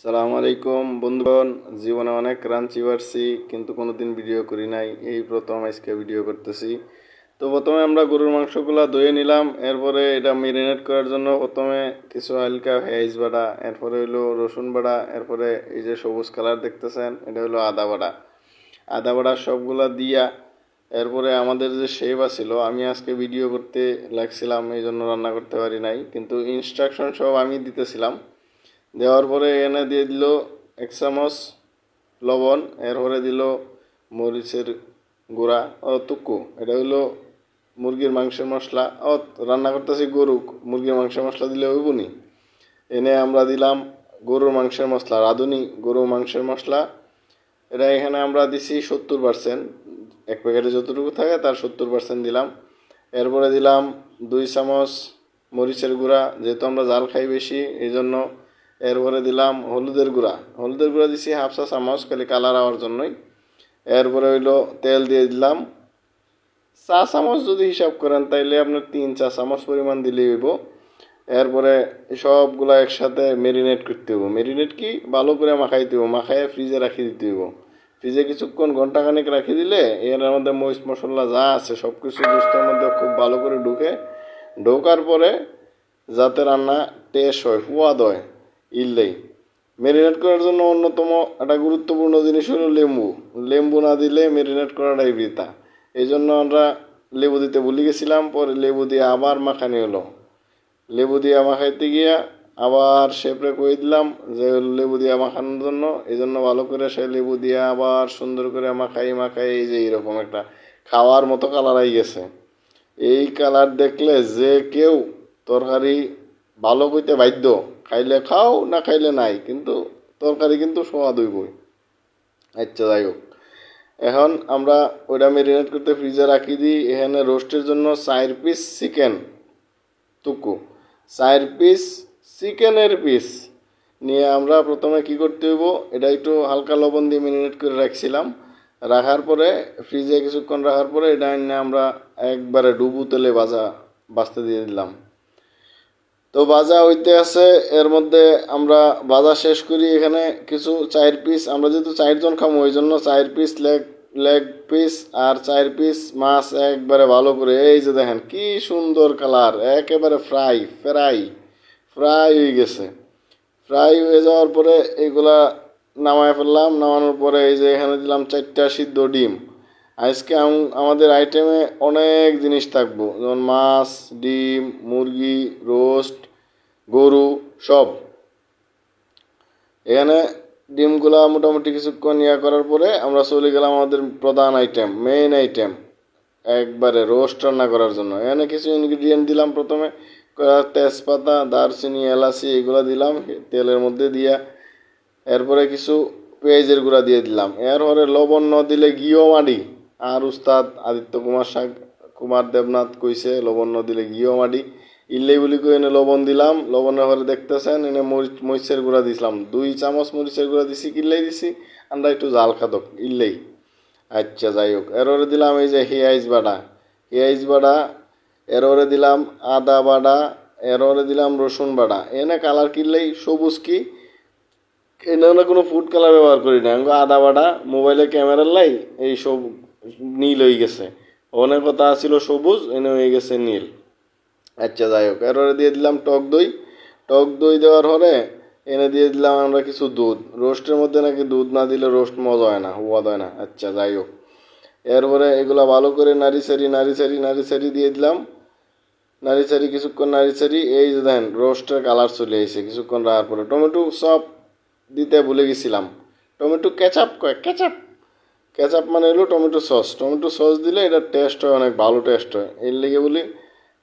সালাম আলাইকুম বন্ধুগণ। জীবনে অনেক রাঞ্চি পারছি কিন্তু কোনোদিন ভিডিও করি নাই। এই প্রথম আজকে ভিডিও করতেছি। তো প্রথমে আমরা গরুর মাংসগুলো ধুয়ে নিলাম। এরপরে এটা মেরিনেট করার জন্য প্রথমে কিছু হালকা ভেজ বাটা, এরপরে হইল রসুন বাটা, এরপরে এই যে সবুজ কালার দেখতেছেন, এটা হলো আদা বাটা। আদা বাটা সবগুলা দিয়া, এরপরে আমাদের যে শেপ আছিল, আমি আজকে ভিডিও করতে লাগছিলাম এই জন্য রান্না করতে পারি নাই। কিন্তু ইনস্ট্রাকশন সব আমি দিতেছিলাম। দেওয়ার পরে এনে দিয়ে দিল এক চামচ লবণ, এরপরে দিল মরিচের গুঁড়া ও তুকু এটা হইল মুরগির মাংসের মশলা। ও, রান্না করতেছি গরু। মুরগির মাংসের মশলা দিলে হইব এনে আমরা দিলাম গরুর মাংসের মশলা, রাঁধুনি গরুর মাংসের মশলা। এটা এখানে আমরা দিছি সত্তর পার্সেন্ট এক প্যাকেটে যতটুকু থাকে তার সত্তর পার্সেন্ট দিলাম। এরপরে দিলাম দুই চামচ মরিচের গুঁড়া। যেহেতু আমরা জাল খাই বেশি, এই জন্য এরপরে দিলাম হলুদের গুঁড়া। হলুদের গুঁড়া দিছি হাফ চা চামচ খালি কালার হওয়ার জন্যই। এরপরে হইল তেল দিয়ে দিলাম। চা চামচ যদি হিসাব করেন তাইলে আপনার তিন চা চামচ পরিমাণ দিলেই হইব। এরপরে সবগুলা একসাথে মেরিনেট করতে হইব। মেরিনেট কি? ভালো করে মাখাইতে হইব। মাখাইয়ে ফ্রিজে রাখি দিতে হইব। ফ্রিজে কিছুক্ষণ ঘন্টাখানেক রাখি দিলে এর মধ্যে মরিচ মশলা যা আছে সব কিছু গোস্তের মধ্যে খুব ভালো করে ঢুকে। ঢোকার পরে যাতে রান্না টেস্ট হয়, সুয়াদ হয়। ইললেই মেরিনেট করার জন্য অন্যতম একটা গুরুত্বপূর্ণ জিনিস হলো লেম্বু। লেম্বু না দিলে মেরিনেট করাটাই বৃথা। এই জন্য আমরা লেবু দিতে ভুলে গেছিলাম, পরে লেবু দিয়ে আবার মাখানি হলো। লেবু দিয়ে মাখাইতে গিয়া আবার শেপরে কই দিলাম যে লেবু দিয়ে মাখানোর জন্য। এই জন্য ভালো করে সে লেবু দিয়ে আবার সুন্দর করে মাখাই মাখাই, এই যে এইরকম একটা খাওয়ার মতো কালার আই গেছে। এই কালার দেখলে যে কেউ তরকারি ভালো কইতে বাধ্য খাইলে খাও, না খাইলে নাই, কিন্তু তরকারি কিন্তু স্বাদ হইবই। আচ্ছা যাই হোক। এখন আমরা ওইটা মেরিনেট করতে ফ্রিজে রাখি দিই। এখানে রোস্টের জন্য চার পিস চিকেন টুকু। চার পিস চিকেনের পিস নিয়ে আমরা প্রথমে কি করতে হইব, এটা একটু হালকা লবণ দিয়ে মেরিনেট করে রাখছিলাম। রাখার পরে ফ্রিজে কিছুক্ষণ রাখার পরে, এটা আমরা একবারে ডুবু তেলে ভাজা বাঁচতে দিয়ে দিলাম। তো বাজা হইতে আছে, এর মধ্যে আমরা বাজা শেষ করি এখানে কিছু চায়ের পিস আমরা যেহেতু চারজন খামো ওই জন্য চার পিস লেগ লেগ পিস আর চার পিস মাছ একবারে ভালো করে। এই যে দেখেন, কি সুন্দর কালার একেবারে ফ্রাই ফ্রাই ফ্রাই হয়ে গেছে। ফ্রাই হয়ে যাওয়ার পরে এগুলা নামায় ফেললাম, নামানোর পরে এই যে এখানে দিলাম চারটা সিদ্ধ ডিম। আজকে আম- আমাদের আইটেমে অনেক জিনিস থাকব। যেমন মাছ, ডিম, মুরগি রোস্ট গরু, সব। এখানে ডিমগুলা মোটামুটি কিছুক্ষণ ইয়া করার পরে আমরা চলে গেলাম আমাদের প্রধান আইটেম মেইন আইটেম একবারে রোস্ট রান্না করার জন্য। এখানে কিছু ইনগ্রিডিয়েন্ট দিলাম প্রথমে তেজপাতা, দারচিনি, এলাচি, এগুলো দিলাম, তেলের মধ্যে দিয়া। এরপরে কিছু পেঁয়াজের গুঁড়া দিয়ে দিলাম। এরপরে লবণ ন দিলে ঘিও মাডি আর উস্তাদ আদিত্য কুমার সাগ কুমার দেবনাথ কইছে, লবণ দিলে ঘিও মাডি ইল্লেই বলি কই এনে লবণ দিলাম, লবণের ঘরে দেখতেছেন, এনে মরিচ মরিচের গুঁড়া দিছিলাম। দুই চামচ মরিচের গুঁড়া দিছি কিল্লেই দিছি, আমরা একটু জাল খাদক, ইল্লেই। আচ্ছা যাই হোক এরপরে দিলাম এই যে হেয়াইজ বাটা। হেয়াইজ বাটা এরপরে দিলাম আদা বাটা এরপরে দিলাম রসুন বাটা। এনে কালার কিনলেই সবুজ কি? এনে কোনো ফুড কালার ব্যবহার করি না আদা বাটা, মোবাইলে ক্যামেরার লাই, এই সব নীল হয়ে গেছে। অনেক কথা ছিল সবুজ, এনে হয়ে গেছে নীল। আচ্ছা যাই হোক, এরপরে দিয়ে দিলাম টক দই। টক দই দেওয়ার পরে এনে দিয়ে দিলাম আমরা কিছু দুধ। রোস্টের মধ্যে নাকি দুধ না দিলে রোস্ট মজা হয় না হুয়াদ হয় না। আচ্ছা যাই হোক। এরপরে এগুলা ভালো করে নাড়ি সারি নাড়ি সারি নাড়ি সারি দিয়ে দিলাম। নাড়ি সারি কিছুক্ষণ নাড়ি সারি এই যে দেখেন, রোস্টের কালার চলে এসেছে। কিছুক্ষণ রাখার পরে টমেটো সব দিতে ভুলে গেছিলাম। টমেটো কেচাপ কয়? কেচাপ। কেচাপ মানে হলো টমেটো সস। টমেটো সস দিলে এটা টেস্ট হয়, অনেক ভালো টেস্ট হয়। এর লেগে বলি,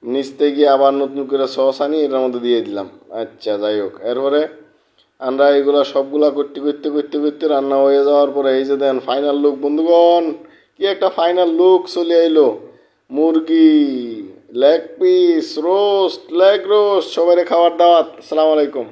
নিচতে গিয়ে আবার নতুন করে সস আনি, এটার মধ্যে দিয়ে দিলাম। আচ্ছা যাই হোক। এরপরে আমরা এগুলো সবগুলা করতে করতে করতে করতে রান্না হয়ে যাওয়ার পরে এই যে দেন ফাইনাল লুক বন্ধুগণ, কি একটা ফাইনাল লুক চলে আইলো। মুরগি leg piece roast leg roast সবাই খাবার দাওয়াত। আসসালামু আলাইকুম।